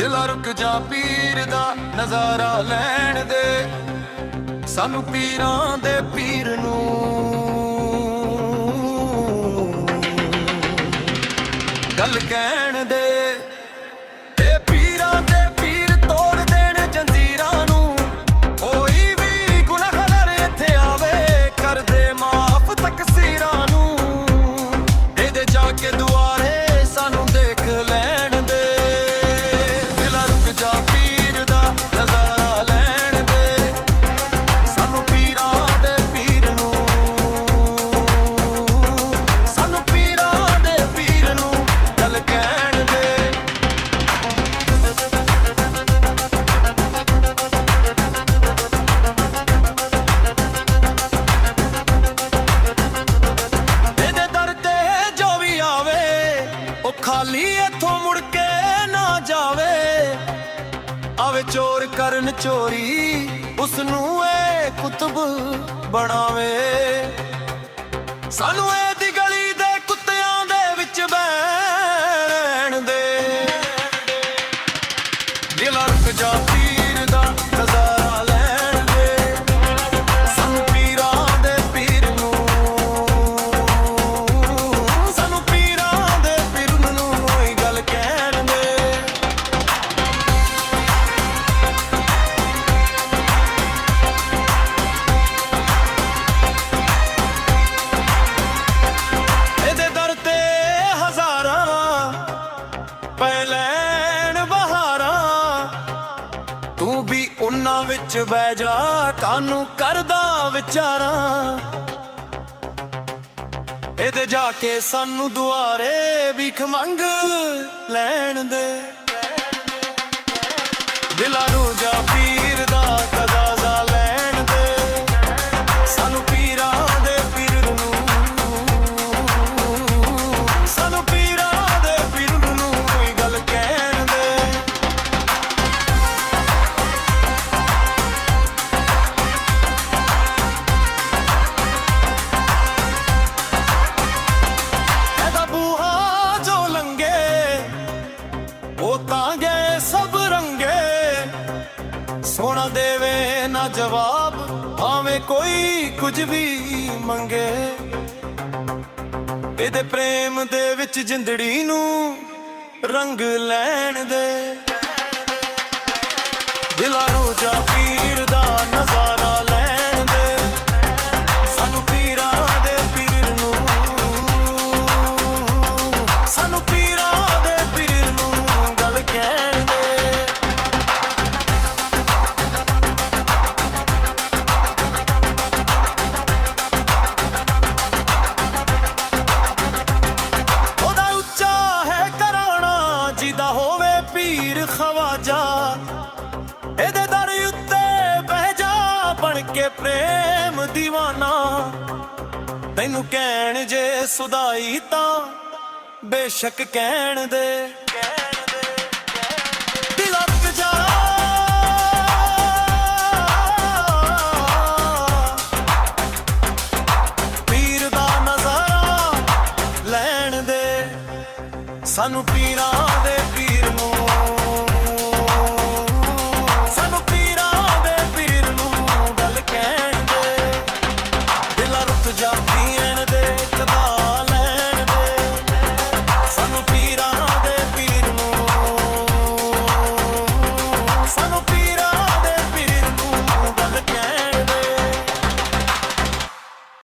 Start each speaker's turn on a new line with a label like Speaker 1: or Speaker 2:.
Speaker 1: ਦਿਲ ਰੁਕ ਜਾ ਪੀਰ ਦਾ ਨਜ਼ਾਰਾ ਲੈਣ ਦੇ। ਸਾਨੂੰ ਪੀਰਾਂ ਦੇ ਪੀਰ ਨੂੰ। ਗੱਲ ਕਹਿਣ ਦੇ ਆਵੇ ਚੋਰ ਕਰਨ ਚੋਰੀ ਉਸ ਨੂੰ ਏ ਕੁਤਬ ਬਣਾਵੇ। ਸਾਨੂੰ ਇਹਦੀ ਗਲੀ ਦੇ ਕੁੱਤਿਆਂ ਦੇ ਵਿੱਚ ਬੈਣ ਦੇ। ਦਿਲ ਉਹਨਾਂ ਵਿੱਚ ਬਹਿ ਜਾ ਕਾਨੂੰ ਕਰਦਾ ਵਿਚਾਰਾਂ? ਇਹਦੇ ਜਾ ਕੇ ਸਾਨੂੰ ਦੁਆਰੇ ਭੀਖ ਮੰਗ ਲੈਣ ਦੇ। ਦਿਲਾਂ ਦੇਵੇ ਨਾ ਜਵਾਬ, ਭਾਵੇਂ ਕੋਈ ਕੁਝ ਵੀ ਮੰਗੇ। ਇਹਦੇ ਪ੍ਰੇਮ ਦੇ ਵਿੱਚ ਜਿੰਦੜੀ ਨੂੰ ਰੰਗ ਲੈਣ ਦੇ। ਦਿਲਾਂ ਨੂੰ ਜਾ ਪੀਰ ਪੀਰ ਖਵਾਜਾ, ਇਹਦੇ ਦਰ ਉੱਤੇ ਬਹਿ ਜਾ ਬਣ ਕੇ ਪ੍ਰੇਮ دیਵਾਨਾ ਤੈਨੂੰ ਕਹਿਣ ਜੇ ਸੁਦਾਈ ਤਾਂ ਬੇਸ਼ੱਕ ਕਹਿਣ ਦੇ। ਦਿਲ ਅੱਕ ਜਾ। ਪੀਰ ਦਾ ਨਜ਼ਾਰਾ ਲੈਣ ਦੇ, ਸਾਨੂੰ ਪੀਰਾਂ ਦੇ